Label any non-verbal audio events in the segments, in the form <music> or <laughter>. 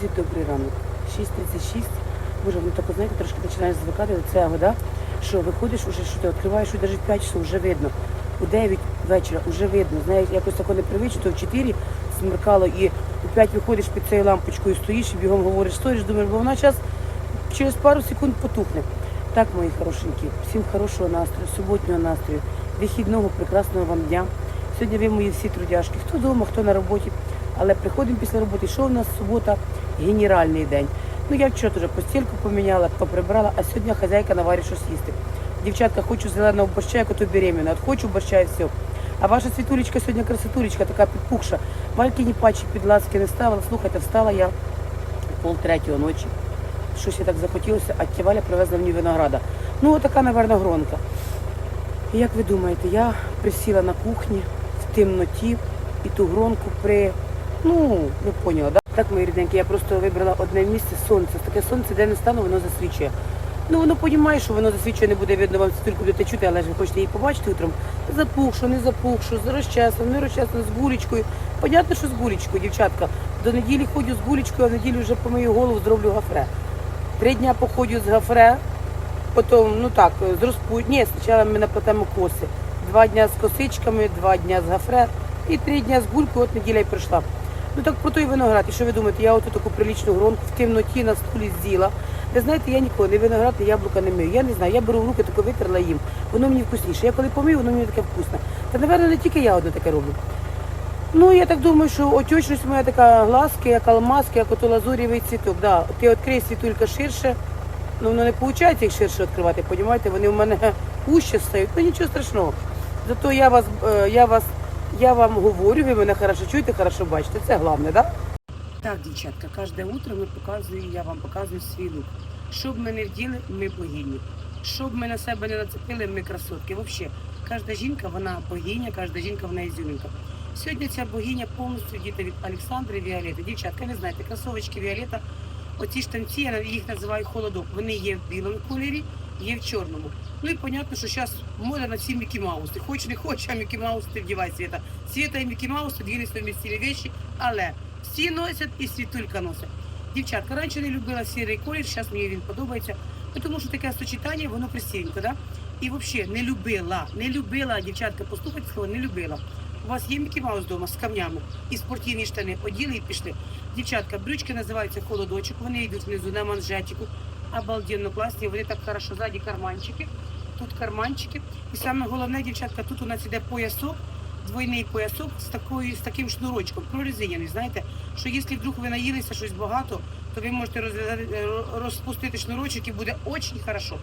Друзі, добрий ранок. 6.36. Боже, ну так, знаєте, трошки починаєш звикати до цього, да? що виходиш уже, що ти відкриваєш, що навіть 5 часов вже видно. У 9 вечора вже видно. Знаєш, якось тако непривично, то в 4 смеркало і у 5 виходиш під цією лампочкою, стоїш і бігом говориш, стоїш, думаєш, бо вона зараз через пару секунд потухне. Так, мої хорошенькі, всім хорошого настрою, суботнього настрою, вихідного, прекрасного вам дня. Сьогодні ви мої всі трудяшки. Хто вдома, хто на роботі. Але приходимо після роботи. Що у нас субота? Генеральний день. Ну я вчора теж постільку поміняла, поприбрала, а сьогодні хазяйка наварить щось їсти. Дівчатка, хочу зеленого борща, як ото беременна. От хочу борща і все. А ваша світулечка сьогодні красотулечка, така підпухша. Валькіні пачі під ласки не ставила. Слухайте, встала я пол третього ночі. Щось я так захотілося, а тя Валя привезла мені винограда. Ну, отака, напевно, гронка. І як ви думаєте, я присіла на кухні в темноті і ту гронку при. Ну, ви поняли, да? Так, мої рідненькі, я просто вибрала одне місце сонце. Таке сонце, де не стану, воно засвічує. Ну, воно розуміє, що воно засвічує, не буде видно вам тільки будете чути, але ж ви хочете її побачити утром. Запухшу, не запухшу, з розчесом, не розчесом, з гулечкою. Понятно, що з гулечкою, дівчатка. До неділі ходжу з гулечкою, а в неділю вже помию голову, зроблю гафре. Три дня походжу з гафре, потім, ну так, з розпу... Ні, спочатку ми наплетемо коси. Два дня з косичками, два дня з гафре і три дня з гулькою, от неділя й прийшла. Ну так про той виноград. І що ви думаєте, я оту таку прилічну гронку в темноті на стулі з'їла. Ви знаєте, я ніколи не виноград, ні яблука не мию. Я не знаю, я беру в руки, таке витерла їм. Воно мені вкусніше. Я коли помию, воно мені таке вкусне. Та, напевно, не тільки я одне таке роблю. Ну, я так думаю, що отечність моя така глазки, як алмазки, як ото лазурєвий цвіток. Да. Ти відкрий світулька ширше, ну воно не виходить їх ширше відкривати, розумієте? Вони в мене <laughs> вуще стають, ну нічого страшного. Зато я вас, е, я вас, я вам говорю, ви мене хорошо чуєте, хорошо бачите. Це головне, так? Так, дівчатка, кожне утро ми показую, я вам показую свій лук. Що б ми не вділи, ми богині. Що б ми на себе не нацепили, ми красотки. Взагалі, кожна жінка, вона богиня, кожна жінка, вона ізюмінка. Сьогодні ця богиня повністю діти від Олександри Віолети. Дівчатка, ви знаєте, кросовочки Віолета, оці штанці, я їх називаю холодок. Вони є в білому кольорі, є в чорному. Ну і понятно, що зараз мода на ці Мікі Мауси. Хоч не хоч, а Мікі Маус ти вдівай світа. Світа і Мікі Маус дві несумістілі речі, але всі носять і світулька носить. Дівчатка, раніше не любила сірий колір, зараз мені він подобається, Ну, тому що таке сочетання, воно красивенько, да? І взагалі не любила, не любила, дівчатка, послухайте слово, не любила. У вас є Мікі Маус вдома з камнями і спортивні штани, оділи і пішли. Дівчатка, брючки називаються холодочок, вони йдуть внизу на манжетику, обалденно класні, вони так хорошо, ззаді карманчики, тут карманчики. І саме головне, дівчатка, тут у нас іде поясок, двойний поясок з такою з таким шнурочком, прорезиняний. Знаєте, що якщо вдруг ви наїлися щось багато, то ви можете розпустити шнурочок і буде дуже хорошо.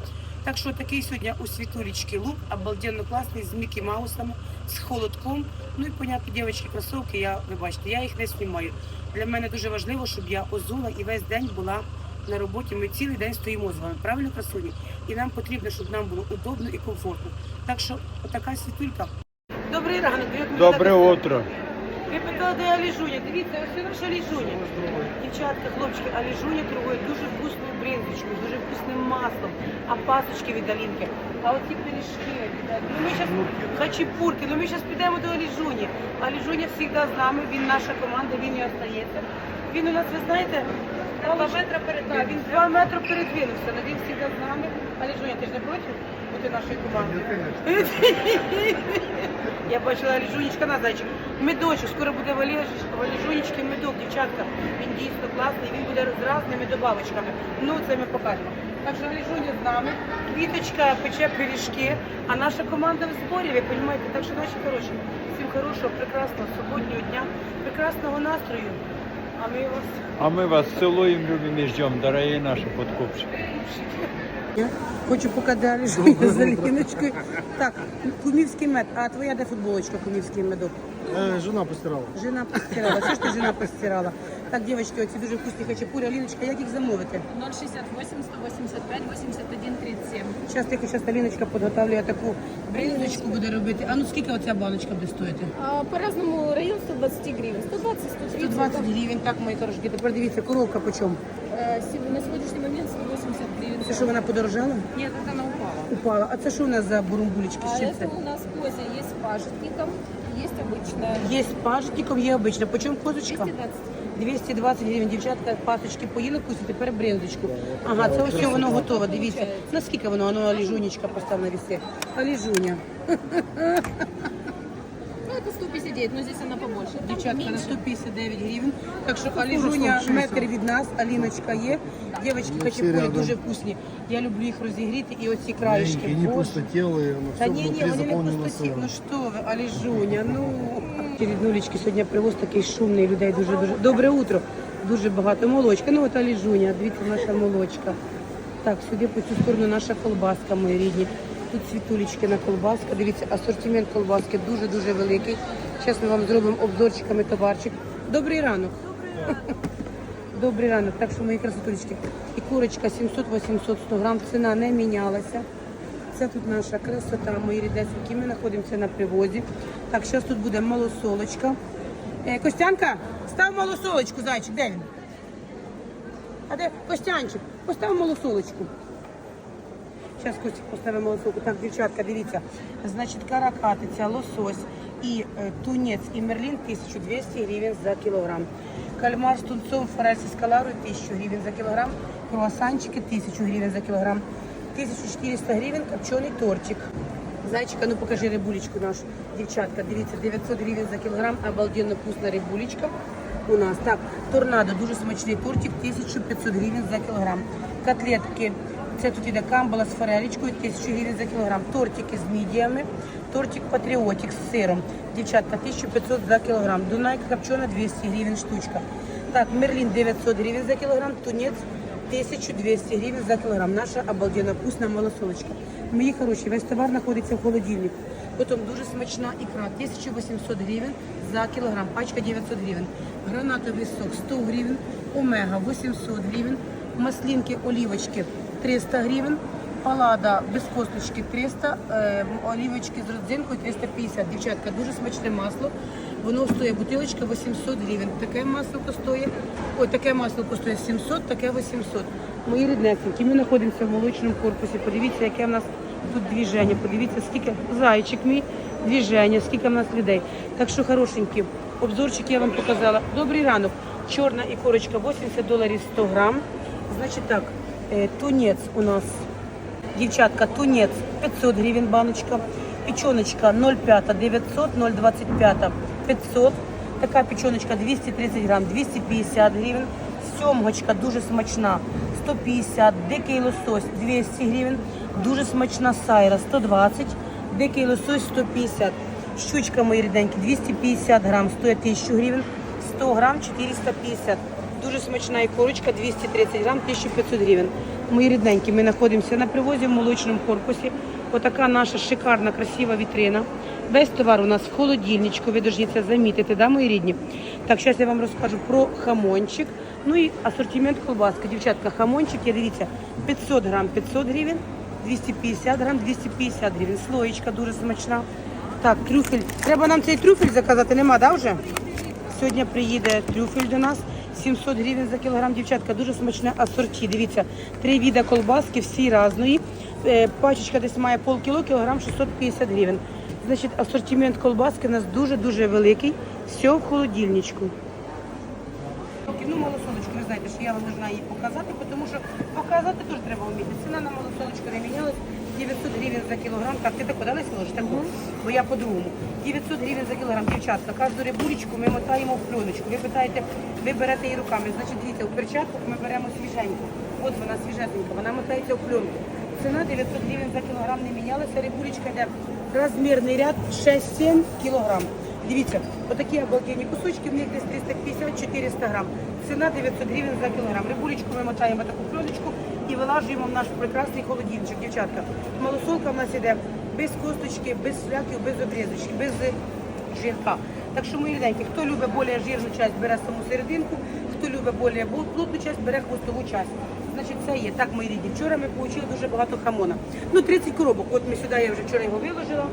Так що такий сьогодні у світулечки лук, обалденно класний, з Мікі Маусами, з холодком. Ну і понятно, дівчатки, кросовки, я, ви бачите, я їх не знімаю. Для мене дуже важливо, щоб я озула і весь день була на роботі. Ми цілий день стоїмо з вами, правильно, красуні? І нам потрібно, щоб нам було удобно і комфортно. Так що отака світулька. Добрий ранок, Доброе утро. ви питали, де Аліжуня. Дивіться, ось наша Аліжуня. Дівчатка, хлопчики, Аліжуня торгує дуже вкусною бринзочкою, дуже вкусним маслом, а пасочки від Алінки. А оці пиріжки, ребята, ну ми зараз хачапурки, ну ми зараз підемо до Аліжуні. Аліжуня завжди з нами, він наша команда, він і остається. Він у нас, ви знаєте, два метри перед да, він два метри передвинувся, але він завжди з нами. Аліжуня, ти ж не проти бути нашої команди? Я бачила Аліжунечка на зайчик. Медочок, скоро буде в Аліж- медок, дівчатка. Він дійсно класний, він буде з різними добавочками. Ну, це ми покажемо. Так що Аліжуня з нами, квіточка пече пиріжки, а наша команда в зборі, ви розумієте, так що наші хороші. Всім хорошого, прекрасного, суботнього дня, прекрасного настрою. А ми вас А мы вас целуем, любим и ждем, дорогие наши подкупщики. Я хочу поки далі жити з Аліночкою. Так, кумівський мед. А твоя де футболочка, кумівський медок? Э, жена постирала. Жена постирала. Що ж ти жена постирала? Так, дівчатки, оці дуже вкусні хачапурі. Аліночка, як їх замовити? 068 185 81 37. Зараз тільки зараз Аліночка підготовлює таку бринзочку буде робити. А ну скільки оця баночка буде стоїти? А, по-разному район 120 гривен. 120, 130. 120 гривень, так, мої хороші. Тепер дивіться, коровка по чому? Э, сего- На сегодняшний момент 180 гривен. Це що вона подорожала? Нет, это она упала. Упала. А це що у нас за бурумбулечки? А З чим это це? у нас козя есть с пажитником, есть обычная. Є з пажитником, є обична. По чому козочка? 220. 220 гривень. Дівчатка, пасочки поїли кусі, тепер брендочку. Ага, це ось воно готове. Дивіться, наскільки воно, воно ліжунечка поставлена віси. Аліжуня. Ну, это 159, но здесь она побольше. Там Дівчатка на меньше. 159 гривень. Так що Аліжуня метр від нас, Аліночка є. Дівчатки, хачапурі дуже вкусні. Я люблю їх розігріти і оці краєшки. Маленькие, не Боже. пустотелые, но Та все ні, ні, внутри вони не заполнено пустоті. сыром. Ну що ви, Аліжуня, ну. Ріднулечки, сьогодні привоз такий шумний, людей дуже-дуже. Добре утро. Дуже багато молочка. Ну от Аліжуня, дивіться, наша молочка. Так, сюди по цю сторону наша колбаска, мої рідні. Тут світулечкина колбаска. Дивіться, асортимент колбаски дуже-дуже великий. Зараз ми вам зробимо обзорчиками товарчик. Добрий ранок. <laughs> Добрий ранок. Так що мої красотулечки. І курочка 700-800 100 грам. Ціна не мінялася. Це тут наша красота, мої рідесенькі. Ми знаходимося на привозі. Так, зараз тут буде малосолочка. Е, Костянка, став малосолочку, зайчик, де він? А де Костянчик? Постав малосолочку. Зараз Костя поставимо малосолку. Так, дівчатка, дивіться. Значить, каракатиця, лосось і е, тунець і мерлін 1200 гривень за кілограм. Кальмар з тунцом, форель з каларою 1000 гривень за кілограм. Круасанчики 1000 гривень за кілограм. 1400 гривень копчений тортик. Зайчика, ну покажи рибулечку нашу. Дівчатка, дивіться, 900 гривень за кілограм, обалденно вкусна рибулечка у нас. Так, торнадо, дуже смачний тортик, 1500 гривень за кілограм. Котлетки, це тут іде камбала з форелечкою, 1000 гривень за кілограм. Тортики з мідіями, тортик патріотик з сиром. Дівчатка, 1500 за кілограм. Дунайка копчена, 200 гривень штучка. Так, мерлін 900 гривень за кілограм, тунець 1200 гривень за кілограм. Наша обалденно вкусна малосолочка. Мої хороші, весь товар знаходиться в холодильнику. Потім дуже смачна ікра, 1800 гривень за кілограм, пачка 900 гривень. Гранатовий сок 100 гривень, омега 800 гривень, маслинки, олівочки 300 гривень, палада без косточки 300, е, олівочки з родзинкою 350. Дівчатка, дуже смачне масло. Воно стоїть бутилочка 800 гривень. Таке масло стоїть, ой, таке масло стоїть 700, таке 800. Мої ріднесенькі, ми знаходимося в молочному корпусі. Подивіться, яке в нас тут движення. Подивіться, скільки зайчик мій, движення, скільки в нас людей. Так що хорошенькі, обзорчик я вам показала. Добрий ранок. Чорна ікорочка 80 доларів 100 грам. Значить так, тунець у нас Дівчатка, тунець 500 гривень баночка, печеночка 0,5 900, 0,25 500, така печеночка 230 грам, 250 гривень, сьомгочка дуже смачна 150, дикий лосось 200 гривень, дуже смачна сайра 120, дикий лосось 150, щучка мої ріденькі 250 грам, стоїть 1000 гривень, 100 грам 450. Дуже смачна ікорочка, 230 грам, 1500 гривень. Мої рідненькі, ми знаходимося на привозі в молочному корпусі. Отака наша шикарна, красива вітрина. Весь товар у нас в холодильничку, ви повинні це замітити, да, мої рідні? Так, зараз я вам розкажу про хамончик. Ну і асортимент колбаски. Дівчатка, хамончик, я дивіться, 500 грам 500 гривень, 250 грам 250 гривень. Слоєчка дуже смачна. Так, трюфель. Треба нам цей трюфель заказати, нема, да, вже? Сьогодні приїде трюфель до нас. 700 гривень за кілограм, дівчатка, дуже смачне асорті. Дивіться, три віда колбаски, всі різної. Е, Пачечка десь має полкіло, кілограм 650 гривень. Значить, асортимент колбаски у нас дуже-дуже великий. Все в холодильничку. Ну, малосолочку, ви знаєте, що я вам должна її показати, тому що показати теж треба вміти. Ціна на малосолочку не мінялась. 900 гривень за кілограм. Так, ти тако дали сложиш? Так, бо я по-другому. 900 гривень за кілограм, дівчатка. Кожну рибулечку ми мотаємо в пленочку. Ви питаєте, ви берете її руками. Значить, дивіться, у перчатках ми беремо свіженьку. От вона свіжесенька, вона мотається в пленку. Ціна 900 гривень за кілограм не мінялася. Рибулечка йде розмірний ряд 6-7 кілограм. Дивіться, отакі обалденні кусочки, в них десь 350-400 грам. Ціна 900 гривень за кілограм. Рибулечку ми мотаємо таку пленочку і вилажуємо в наш прекрасний холодильничок, дівчатка. Малосолка в нас іде без косточки, без фляків, без обрізочки, без жирка. Так що, мої ріденькі, хто любить більш жирну часть, бере саму серединку, хто любить більш плотну часть, бере хвостову часть. Значить, це є. Так, мої рідні. Вчора ми отримали дуже багато хамона. Ну, 30 коробок. От ми сюди, я вже вчора його виложила.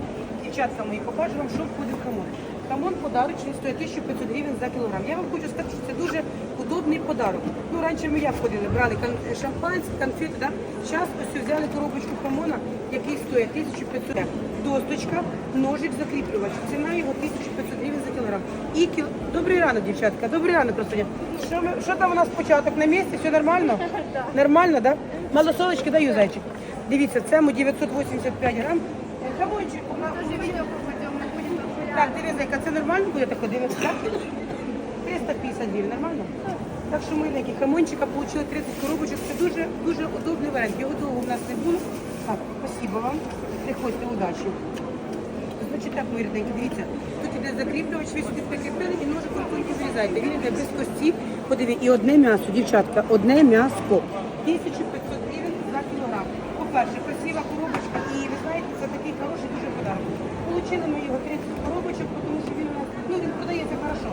Дівчатка мої, покажу вам, що входить в хамон. Хамон подарочний стоїть 1500 гривень за кілограм. Я вам хочу сказати, що це дуже удобний подарок. Ну, раніше ми як ходили, брали шампанське, конфети, да? Зараз ось взяли коробочку хамона, який стоїть 1500 гривень. Досточка, ножик закріплювач. Ціна його 1500 гривень за кілограм. І кіл... Добрий ранок, дівчатка, добрий ранок, красуня. Що, ми, що там у нас початок на місці? Все нормально? <laughs> Нормально, так? да? Малосолочки даю зайчик. Дивіться, це 985 грам. Хамончик, у нас так, дивіться, це нормально буде тако дивитися, так? 350 гривень, нормально? Так що ми такі хамончика отримали 30 коробочок. Це дуже дуже удобний варіант. Його довго в нас не було. Так, спасибо вам. Приходьте, удачі. Значить так, мої рідненькі, дивіться, тут іде закріплювач, ви сюди прикріпили і ножик рукою вирізаєте. Він іде без кості. Подиві, і одне м'ясо, дівчатка, одне м'ясо. 1500 гривень за кілограм. По-перше, красива коробочка і ви знаєте, це такий хороший дуже подарунок. Получили ми його 30 коробочок, тому що він у нас, ну він продається хорошо.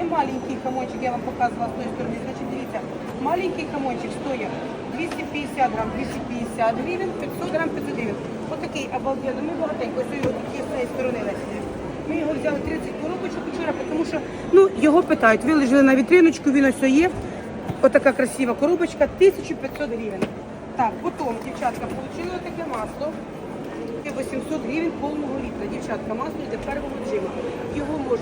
Є маленький хамончик, я вам показувала з тої сторони. Значить, дивіться, маленький хамончик стоїть 250 грам, 250 гривень, 500 грам, 500 гривень. Отакий обалденний. Ми багатенько, ось його є з цієї сторони Лесі. Ми його взяли 30 коробочок вчора, тому що ну, його питають, виложили на вітриночку, він ось є. Отака красива коробочка, 1500 гривень. Так, потім, дівчатка, отримали таке масло. 800 гривень повного літра. Дівчатка, масло йде первого джиму.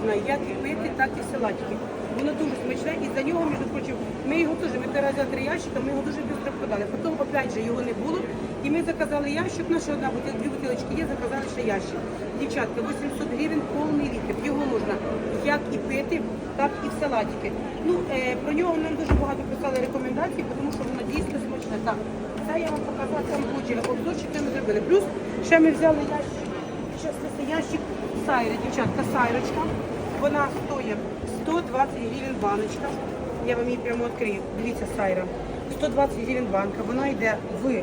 Можна як і пити, так і салатики. Воно дуже смачне і за нього, між прочим, ми його теж, ми рази три ящика, ми його дуже швидко продали. Потім, опять же, його не було. І ми заказали ящик, наша одна бутилка, дві бутилочки є, заказали ще ящик. Дівчатка, 800 гривень повний літр. Його можна як і пити, так і в салатики. Ну, е, про нього нам дуже багато писали рекомендацій, тому що воно дійсно смачне. Так, це я вам показала, там включили обзорчик, ми зробили. Плюс ще ми взяли ящик, ящик сайри, дівчатка, сайрочка. Вона стоїть 120 гривень баночка. Я вам її прямо відкрию. Дивіться, сайра. 120 гривень банка. Вона йде в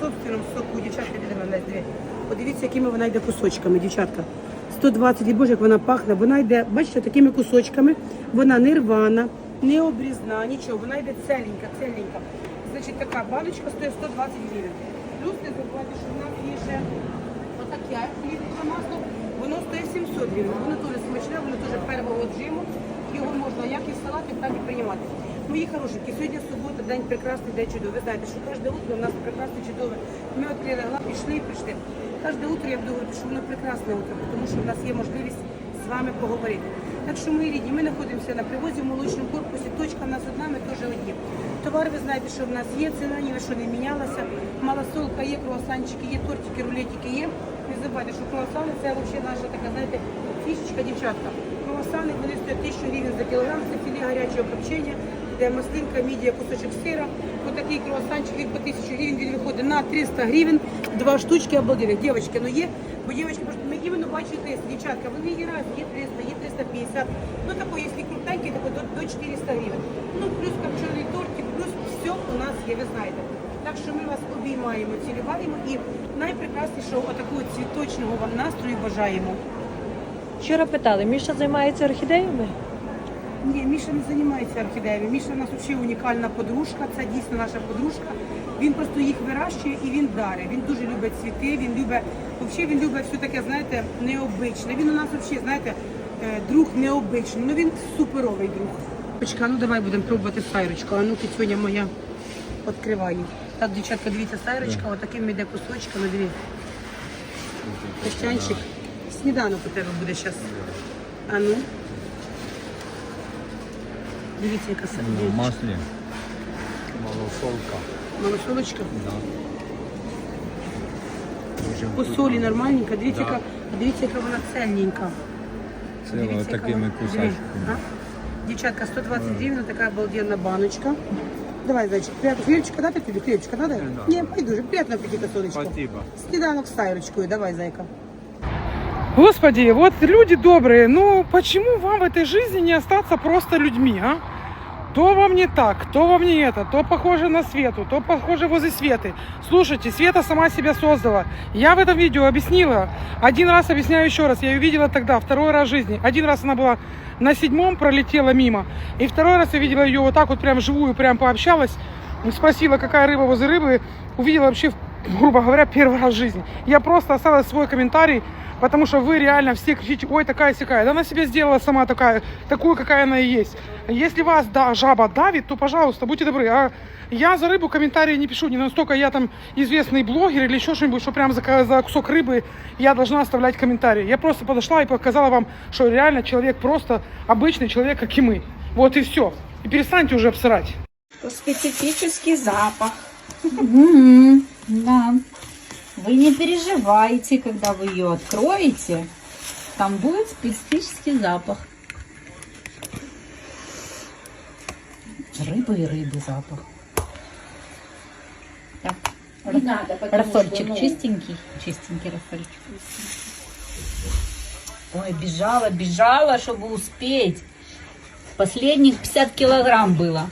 собственному соку, дівчатка, де вона йде. Подивіться, якими вона йде кусочками, дівчатка. 120, і боже, як вона пахне. Вона йде, бачите, такими кусочками. Вона не рвана, не обрізна, нічого. Вона йде целенька, целенька. Значить, така баночка стоїть 120 гривень. Плюс не забувайте, що в нас є ще отаке літрове масло. Воно стоїть 700 гривень. Воно дуже смачне, воно дуже первого джиму. Його можна як і в салати, так і приймати. Мої хорошенькі, сьогодні субота, день прекрасний, день чудовий. Ви знаєте, що кожне утро у нас прекрасне, чудове. Ми відкрили глаз, пішли і прийшли. Кожне утро я буду говорити, що воно прекрасне утро, тому що в нас є можливість з вами поговорити. Так що, мої рідні, ми знаходимося на привозі в молочному корпусі. Точка в нас одна, ми теж одні. Товар, ви знаєте, що в нас є, ціна ні на що не мінялася. Малосолка є, круасанчики є, тортики, рулетики є. Не забувайте, що круасани це взагалі наша така, знаєте, фішечка, дівчатка. Круасани вони стоять 1000 гривень за кілограм, це філе гарячого копчення, де маслинка, мідія, кусочок сира. Отакий круасанчик він по 1000 гривень, він виходить на 300 гривень, два штучки обалденних. Дівчатки, ну є, бо дівчатки, ми іменно бачили тест, дівчатка, вони є раз, є 300, є 350. Ну такой, якщо крутенький, то до, до 400 гривень. Ну плюс копчений тортик, плюс все у нас є, ви знаєте. Так що ми вас обіймаємо, цілюваємо і найпрекраснішого отакого цвіточного вам настрою бажаємо. Вчора питали, Міша займається орхідеями? Ні, Міша не займається орхідеями. Міша у нас взагалі унікальна подружка, це дійсно наша подружка. Він просто їх вирощує і він дарить. Він дуже любить цвіти, він любить, взагалі він любить все таке, знаєте, необичне. Він у нас взагалі, знаєте, е, друг необичний. Ну він суперовий друг. Почка, ну давай будемо пробувати сайрочку. А ну кицюня моя відкривай. Так, дівчатка, дивіться, сайрочка, отакими йде кусочками, дивіться. Пещанчик. Сніданок у тебе буде зараз. А ну. Дивіться, яка В маслі. Малосолка. Малосолочка. Да. По солі нормальненька. Дивіться, яка, дивіться, яка вона цельненька. Це Дивіться, такими кусачками. Дівчатка, 120 гривень, така обалденна баночка. Давай, зайчик, приятно. Хлібчика дати тобі? Хлібчика надо? Да. Ні, байдуже, приятно апетита, сонечко. Спасибо. Сніданок з сайрочкою, давай, зайка. Господи, вот люди добрые, ну почему вам в этой жизни не остаться просто людьми, а? То вам не так, то вам не это, то похоже на Свету, то похоже возле Светы. Слушайте, Света сама себя создала. Я в этом видео объяснила. Один раз объясняю еще раз. Я ее видела тогда, второй раз в жизни. Один раз она была на седьмом, пролетела мимо. И второй раз я видела ее вот так вот прям живую, прям пообщалась. Спросила, какая рыба возле рыбы. Увидела вообще, грубо говоря, первый раз в жизни. Я просто оставила свой комментарий, потому что вы реально все кричите, ой, такая сякая. Да она себе сделала сама такая, такую, какая она и есть. Если вас да, жаба давит, то, пожалуйста, будьте добры. А я за рыбу комментарии не пишу, не настолько я там известный блогер или еще что-нибудь, что прям за, за кусок рыбы я должна оставлять комментарии. Я просто подошла и показала вам, что реально человек просто обычный человек, как и мы. Вот и все. И перестаньте уже обсирать. Специфический запах. Мгм, Да. Вы не переживайте, когда вы ее откроете. Там будет специфический запах. Рыбы и рыбы запах. Так. Рассольчик чистенький. Чистенький рассольчик. Ой, бежала, бежала, чтобы успеть. Последних 50 килограмм было.